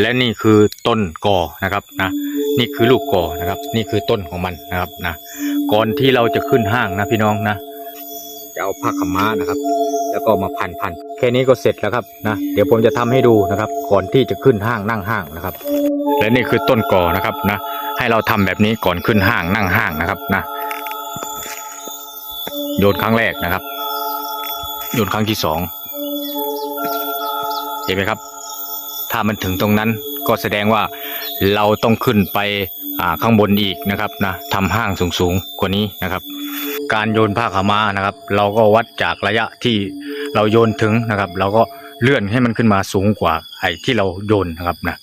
และนี่คือต้นกอนะครับนะนี่คือลูกกอนะครับ นี่คือต้นของมันนะครับนะก่อนที่เราจะขึ้นห้างนะพี่น้องนะจะเอาผ้าขาวม้านะครับ แล้วก็มาพันพันแค่นี้ก็เสร็จแล้วครับนะเดี๋ยวผมจะทำให้ดูนะครับ ก่อนที่จะขึ้นห้างนั่งห้างนะครับ และนี่คือต้นกอนะครับนะให้เราทำแบบนี้ก่อนขึ้นห้างนั่งห้างนะครับนะโยนครั้งแรกนะครับ โยนครั้งที่สองเห็นไหมครับถ้ามันถึงตรงนั้นก็แสดงว่าเราต้องขึ้นไปข้างบนอีกนะครับนะทำห้างสูงๆกว่านี้นะครับ การโยนผ้าขาวมานะครับ เราก็วัดจากระยะที่เราโยนถึงนะครับ เราก็เลื่อนให้มันขึ้นมาสูงกว่าไอ้ที่เราโยนนะครับนะ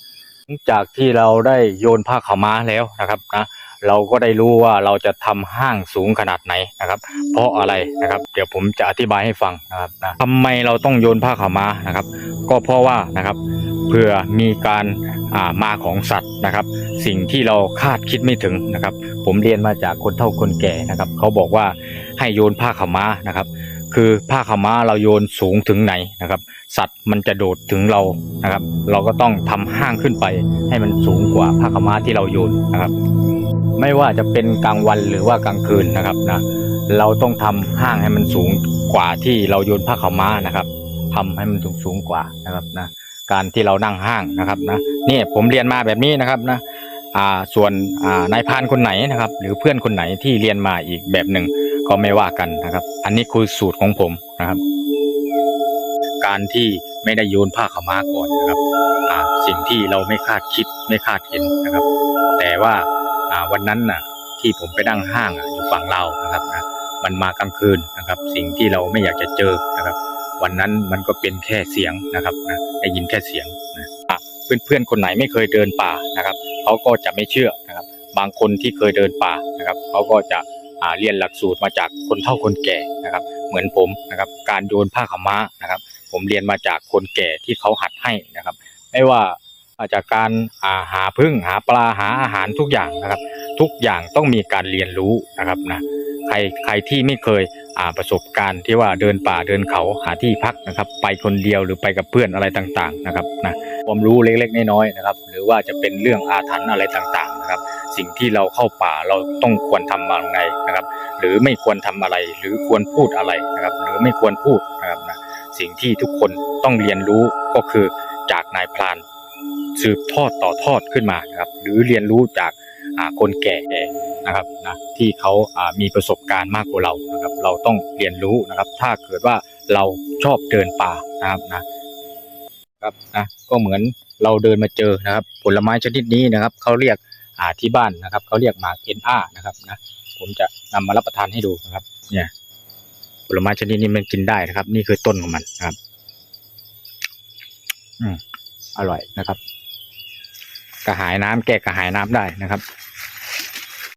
หลังจากที่เราได้โยนผ้าขาวม้าแล้วนะครับนะเราก็ได้รู้ว่าเราจะทำห้างสูงขนาดไหนนะครับ เพราะอะไรนะครับ เดี๋ยวผมจะอธิบายให้ฟังนะครับนะทำไมเราต้องโยนผ้าขาวม้านะครับ ก็เพราะว่านะครับ เพื่อมีการามาของสัตว์นะครับ สิ่งที่เราคาดคิดไม่ถึงนะครับ ผมเรียนมาจากคนเฒ่าคนแก่นะครับ เขาบอกว่าให้โยนผ้าขาวม้านะครับ คือผ้าขาวม้าเราโยนสูงถึงไหนนะครับ สัตว์มันจะโดดถึงเรานะครับ เราก็ต้องทำห้างขึ้นไป ให้มันสูงกว่าผ้าขาวม้าที่เราโยนนะครับ ไม่ว่าจะเป็นกลางวันหรือว่ากลางคืนนะครับนะเราต้องทำห้างให้มันสูงกว่าที่เราโยนผ้าขาวม้านะครับทำให้มันสูงสูงกว่านะครับนะ การที่เรานั่งห้างนะครับนะนี่ผมเรียนมาแบบนี้นะครับนะอ่าส่วนอ่านายพานคนไหนนะครับ หรือเพื่อนคนไหนที่เรียนมาอีกแบบหนึ่งก็ไม่ว่ากันนะครับ อันนี้คือสูตรของผมนะครับ การที่ไม่ได้โยนผ้าขม้าก่อนนะครับอ่าสิ่งที่เราไม่คาดคิดไม่คาดเห็นนะครับ แต่ว่าอ่าวันนั้นน่ะที่ผมไปนั่งห้างอะอยู่ฝั่งเรานะครับนะมันมากลางคืนนะครับ สิ่งที่เราไม่อยากจะเจอนะครับ วันนั้นมันก็เป็นแค่เสียงนะครับนะได้ยินแค่เสียงนะอะเพื่อนๆคนไหนไม่เคยเดินป่านะครับเขาก็จะไม่เชื่อนะครับ บางคนที่เคยเดินป่านะครับเขาก็จะเรียนหลักสูตรมาจากคนเฒ่าคนแก่นะครับ เหมือนผมนะครับ การโยนผ้าขม้านะครับ ผมเรียนมาจากคนแก่ที่เขาหัดให้นะครับ ไม่ว่าอาจากการาหาพึ่งหาปลาหาอาหารทุกอย่างนะครับ ทุกอย่างต้องมีการเรียนรู้นะครับนะใครใครที่ไม่เคย ประสบการณ์ที่ว่าเดินป่าเดินเขาหาที่พักนะครับ ไปคนเดียวหรือไปกับเพื่อนอะไรต่างๆนะครับนะความรู้เล็กๆน้อยๆนะครับ หรือว่าจะเป็นเรื่องอาถรรพ์อะไรต่างๆนะครับ สิ่งที่เราเข้าป่าเราต้องควรทำอะไรนะครับ หรือไม่ควรทำอะไร หรือควรพูดอะไรนะครับ หรือไม่ควรพูดนะครับนะสิ่งที่ทุกคนต้องเรียนรู้ก็คือจากนายพรานสืบทอดต่อทอดขึ้นมานะครับ หรือเรียนรู้จาก คนแก่นะครับนะที่เขาอ่ามีประสบการณ์มากกว่าเรานะครับ เราต้องเรียนรู้นะครับ ถ้าเกิดว่าเราชอบเดินป่านะครับนะครับนะก็เหมือนเราเดินมาเจอนะครับ ผลไม้ชนิดนี้นะครับเขาเรียกอาที่บ้านนะครับเขาเรียกหมากเอ็นอานะครับนะผมจะนำมารับประทานให้ดูนะครับ เนี่ยผลไม้ชนิดนี้มันกินได้นะครับ นี่คือต้นของมันนะครับ อืมอร่อยนะครับ กระหายน้ำแก้กระหายน้ำได้นะครับ